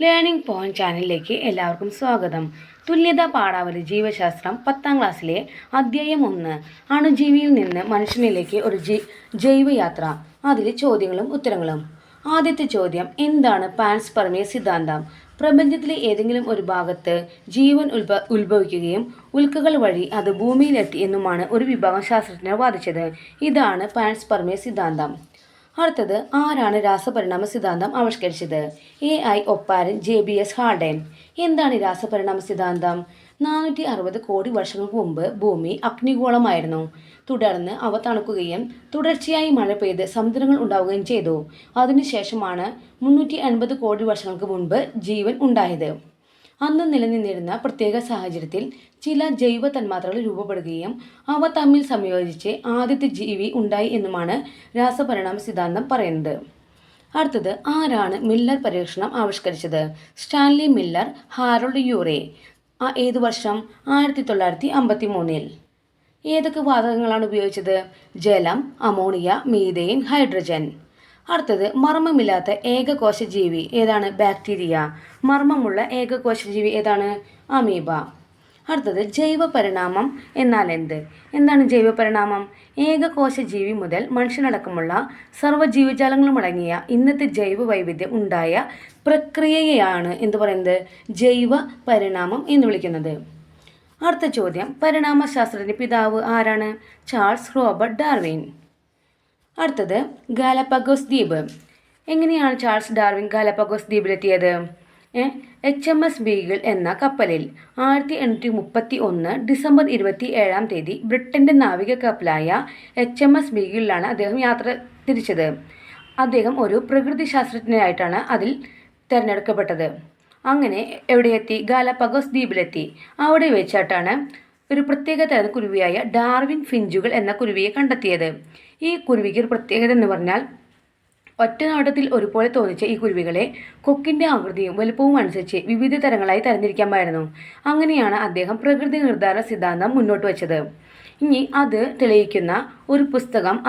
Learning point ചാനലിലേക്ക് എല്ലാവർക്കും സ്വാഗതം. തുല്യത പാഠാവലി ജീവശാസ്ത്രം പത്താം ക്ലാസ്സിലെ അധ്യായം ഒന്ന്. അണുജീവിയിൽ നിന്ന് മനുഷ്യനിലേക്ക് ഒരു ജീ ജൈവയാത്ര. അതിലെ ചോദ്യങ്ങളും ഉത്തരങ്ങളും. ആദ്യത്തെ ചോദ്യം എന്താണ് പാൻസ്പെർമിയ സിദ്ധാന്തം? പ്രപഞ്ചത്തിലെ ഏതെങ്കിലും ഒരു ഭാഗത്ത് ജീവൻ ഉത്ഭ ഉത്ഭവിക്കുകയും ഉൽക്കകൾ വഴി അത് ഭൂമിയിലെത്തി എന്നുമാണ് ഒരു വിഭാഗം ശാസ്ത്രജ്ഞർ വാദിച്ചത്. ഇതാണ് പാൻസ്പെർമിയ സിദ്ധാന്തം. അടുത്തത് ആരാണ് രാസപരിണാമ സിദ്ധാന്തം ആവിഷ്കരിച്ചത്? A I Oparin J B S Haldane. എന്താണ് രാസപരിണാമ സിദ്ധാന്തം? നാനൂറ്റി അറുപത് കോടി വർഷങ്ങൾക്ക് മുമ്പ് ഭൂമി അഗ്നിഗോളമായിരുന്നു. തുടർന്ന് അവ തണുക്കുകയും തുടർച്ചയായി മഴ പെയ്ത് സമുദ്രങ്ങൾ ഉണ്ടാവുകയും ചെയ്തു. അതിനുശേഷമാണ് മുന്നൂറ്റി അൻപത് കോടി വർഷങ്ങൾക്ക് മുൻപ് ജീവൻ ഉണ്ടായത്. അന്ന് നിലനിന്നിരുന്ന പ്രത്യേക സാഹചര്യത്തിൽ ചില ജൈവ തന്മാത്രകൾ രൂപപ്പെടുകയും അവ തമ്മിൽ സംയോജിച്ച് ആദ്യത്തെ ജീവി ഉണ്ടായി എന്നുമാണ് രാസപരിണാമ സിദ്ധാന്തം പറയുന്നത്. അടുത്തത് ആരാണ് മില്ലർ പരീക്ഷണം ആവിഷ്കരിച്ചത്? Stanley Miller Harold Urey. ഏത് വർഷം? ആയിരത്തി തൊള്ളായിരത്തി അമ്പത്തി മൂന്നിൽ ഏതൊക്കെ വാതകങ്ങളാണ് ഉപയോഗിച്ചത്? ജലം അമോണിയ മീതെയിൻ ഹൈഡ്രജൻ. അടുത്തത് മർമ്മമില്ലാത്ത ഏകകോശ ജീവി ഏതാണ്? ബാക്ടീരിയ. മർമ്മമുള്ള ഏകകോശ ജീവി ഏതാണ്? അമീബ. അടുത്തത് ജൈവ പരിണാമം എന്നാൽ എന്ത്? എന്താണ് ജൈവ പരിണാമം ഏകകോശ ജീവി മുതൽ മനുഷ്യനടക്കമുള്ള സർവ ജീവജാലങ്ങളും അടങ്ങിയ ഇന്നത്തെ ജൈവ വൈവിധ്യം ഉണ്ടായ പ്രക്രിയയാണ് എന്ന് പറയുന്നത്? ജൈവ പരിണാമം എന്ന് വിളിക്കുന്നത്. അടുത്ത ചോദ്യം പരിണാമശാസ്ത്രത്തിന്റെ പിതാവ് ആരാണ്? Charles Robert Darwin. അടുത്തത് ഗാലപ്പഗോസ് ദ്വീപ്. എങ്ങനെയാണ് ചാൾസ് ഡാർവിൻ ഗാലപ്പഗോസ് ദ്വീപിലെത്തിയത്? എച്ച് എം എസ് ബീഗിൾ എന്ന കപ്പലിൽ ആയിരത്തി എണ്ണൂറ്റി മുപ്പത്തി ഒന്ന് ഡിസംബർ ഇരുപത്തി ഏഴാം തീയതി ബ്രിട്ടന്റെ നാവിക കപ്പലായ എച്ച് എം എസ് ബീഗിളിലാണ് അദ്ദേഹം യാത്ര തിരിച്ചത്. അദ്ദേഹം ഒരു പ്രകൃതി ശാസ്ത്രജ്ഞനായിട്ടാണ് അതിൽ തിരഞ്ഞെടുക്കപ്പെട്ടത്. അങ്ങനെ എവിടെയെത്തി? ഗാലപ്പഗോസ് ദ്വീപിലെത്തി. അവിടെ വെച്ചാട്ടാണ് ഒരു പ്രത്യേക തരം കുരുവിയായ ഡാർവിൻ ഫിഞ്ചുകൾ എന്ന കുരുവിയെ കണ്ടെത്തിയത്. ഈ കുരുവിക്ക് ഒരു പ്രത്യേകത എന്ന് പറഞ്ഞാൽ ഒറ്റ നോട്ടത്തിൽ ഒരുപോലെ തോന്നിച്ച ഈ കുരുവികളെ കൊക്കിന്റെ ആകൃതിയും വലുപ്പവും അനുസരിച്ച് വിവിധ തരങ്ങളായി തരംതിരിക്കാമായിരുന്നു. അങ്ങനെയാണ് അദ്ദേഹം പ്രകൃതി നിർദ്ധാരണ സിദ്ധാന്തം മുന്നോട്ട് വച്ചത്. ഇനി അത് തെളിയിക്കുന്ന ഒരു പുസ്തകം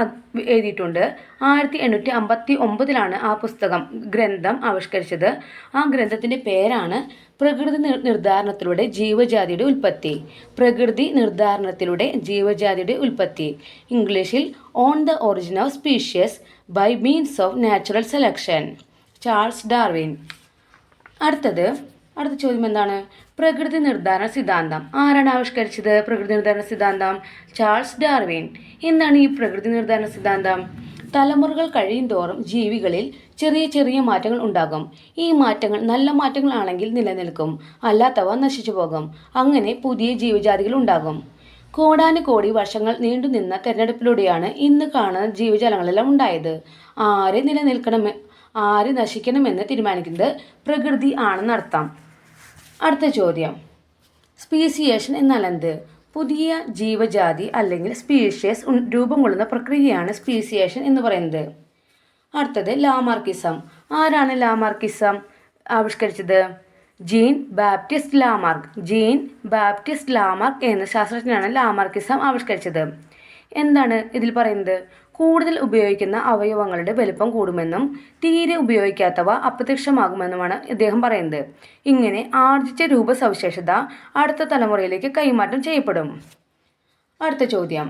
എഴുതിയിട്ടുണ്ട്. ആയിരത്തി എണ്ണൂറ്റി അമ്പത്തി ഒമ്പതിലാണ് ആ പുസ്തകം ഗ്രന്ഥം ആവിഷ്കരിച്ചത്. ആ ഗ്രന്ഥത്തിന്റെ പേരാണ് പ്രകൃതി നിർദ്ധാരണത്തിലൂടെ ജീവജാതിയുടെ ഉൽപ്പത്തി. പ്രകൃതി നിർദ്ധാരണത്തിലൂടെ ജീവജാതിയുടെ ഉൽപ്പത്തി. ഇംഗ്ലീഷിൽ on the origin of species by means of natural selection. Charles Darwin. അടുത്തത് അടുത്ത ചോദ്യം എന്താണ്? പ്രകൃതി നിർദ്ധാരണ സിദ്ധാന്തം. ആരാണ് ആവിഷ്കരിച്ചത്? പ്രകൃതി നിർദ്ധാരണ സിദ്ധാന്തം. Charles Darwin. എന്താണ് ഈ പ്രകൃതി നിർദ്ധാരണ സിദ്ധാന്തം? തലമുറകൾ കഴിയും തോറും ജീവികളിൽ ചെറിയ ചെറിയ മാറ്റങ്ങൾ ഉണ്ടാകും. ഈ മാറ്റങ്ങൾ നല്ല മാറ്റങ്ങളാണെങ്കിൽ നിലനിൽക്കും. അല്ലാത്തവ നശിച്ചു പോകും. അങ്ങനെ പുതിയ ജീവജാതികൾ ഉണ്ടാകും. കോടാനുകോടി വർഷങ്ങൾ നീണ്ടുനിന്ന തെരഞ്ഞെടുപ്പിലൂടെയാണ് ഇന്ന് കാണുന്ന ജീവജാലങ്ങളെല്ലാം ഉണ്ടായത്. ആര് നിലനിൽക്കണം ആര് നശിക്കണമെന്ന് തീരുമാനിക്കുന്നത് പ്രകൃതി ആണെന്നർത്ഥം. അടുത്ത ചോദ്യം. സ്പീസിയേഷൻ എന്നാൽ എന്ത്? പുതിയ ജീവജാതി അല്ലെങ്കിൽ സ്പീഷ്യസ് രൂപം കൊള്ളുന്ന പ്രക്രിയയാണ് സ്പീസിയേഷൻ എന്ന് പറയുന്നത്. അടുത്തത് ലാമാർക്കിസം. ആരാണ് ലാമാർക്കിസം ആവിഷ്കരിച്ചത്? Jean Baptiste Lamarck Jean Baptiste Lamarck എന്ന ശാസ്ത്രജ്ഞനാണ് ലാമാർക്കിസം ആവിഷ്കരിച്ചത്. എന്താണ് ഇതിൽ പറയുന്നത്? കൂടുതൽ ഉപയോഗിക്കുന്ന അവയവങ്ങളുടെ വലുപ്പം കൂടുമെന്നും തീരെ ഉപയോഗിക്കാത്തവ അപ്രത്യക്ഷമാകുമെന്നുമാണ് ഇദ്ദേഹം പറയുന്നത്. ഇങ്ങനെ ആർജിച്ച രൂപസവിശേഷത അടുത്ത തലമുറയിലേക്ക് കൈമാറ്റം ചെയ്യപ്പെടും. അടുത്ത ചോദ്യം.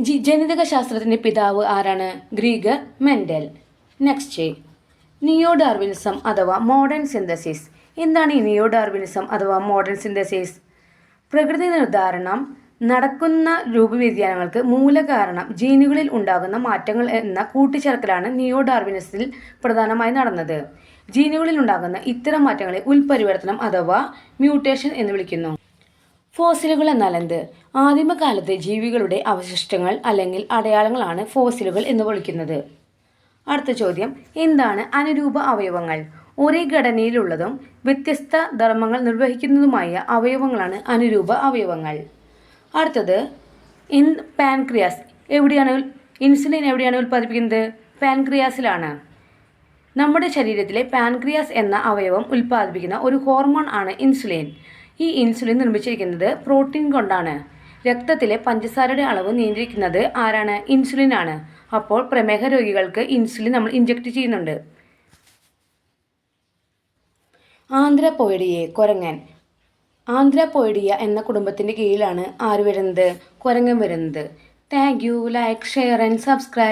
ജി ജനിതക ശാസ്ത്രത്തിന്റെ പിതാവ് ആരാണ്? Gregor Mendel. Next neo Darwinism അഥവാ മോഡേൺ സിന്തസിസ്. എന്താണ് ഈ നിയോ ഡാർവിനിസം അഥവാ മോഡേൺ സിന്തസിസ്? പ്രകൃതി നിർദ്ധാരണം നടക്കുന്ന രൂപവ്യതിയാനങ്ങൾക്ക് മൂലകാരണം ജീനുകളിൽ ഉണ്ടാകുന്ന മാറ്റങ്ങൾ എന്ന കൂട്ടിച്ചേർക്കലാണ് നിയോ ഡാർവിനിസത്തിൽ പ്രധാനമായി നടന്നത്. ജീനുകളിൽ ഉണ്ടാകുന്ന ഇത്തരം മാറ്റങ്ങളെ ഉൽപരിവർത്തനം അഥവാ മ്യൂട്ടേഷൻ എന്ന് വിളിക്കുന്നു. ഫോസിലുകൾ എന്നാൽ എന്ത്? ആദിമകാലത്തെ ജീവികളുടെ അവശിഷ്ടങ്ങൾ അല്ലെങ്കിൽ അടയാളങ്ങളാണ് ഫോസിലുകൾ എന്ന് വിളിക്കുന്നത്. അടുത്ത ചോദ്യം എന്താണ് അനുരൂപ അവയവങ്ങൾ? ഒരേ ഘടനയിലുള്ളതും വ്യത്യസ്ത ധർമ്മങ്ങൾ നിർവഹിക്കുന്നതുമായ അവയവങ്ങളാണ് അനുരൂപ അവയവങ്ങൾ. അടുത്തത് ഇൻ പാൻക്രിയാസ് എവിടെയാണ് ഇൻസുലിൻ എവിടെയാണ് ഉൽപ്പാദിപ്പിക്കുന്നത്? പാൻക്രിയാസിലാണ്. നമ്മുടെ ശരീരത്തിലെ പാൻക്രിയാസ് എന്ന അവയവം ഉൽപ്പാദിപ്പിക്കുന്ന ഒരു ഹോർമോൺ ആണ് ഇൻസുലിൻ. ഈ ഇൻസുലിൻ നിർമ്മിച്ചിരിക്കുന്നത് പ്രോട്ടീൻ കൊണ്ടാണ്. രക്തത്തിലെ പഞ്ചസാരയുടെ അളവ് നിയന്ത്രിക്കുന്നത് ആരാണ്? ഇൻസുലിൻ ആണ്. അപ്പോൾ പ്രമേഹ രോഗികൾക്ക് ഇൻസുലിൻ നമ്മൾ ഇഞ്ചക്ട് ചെയ്യുന്നുണ്ട്. ആന്ധ്രപോയിഡിയെ കുരങ്ങൻ ആന്ധ്രപോയിഡിയ എന്ന കുടുംബത്തിന്റെ കീഴിലാണ് ആര് വരുന്നത്? കുരങ്ങൻ വരുന്നത്. Thank you like share and subscribe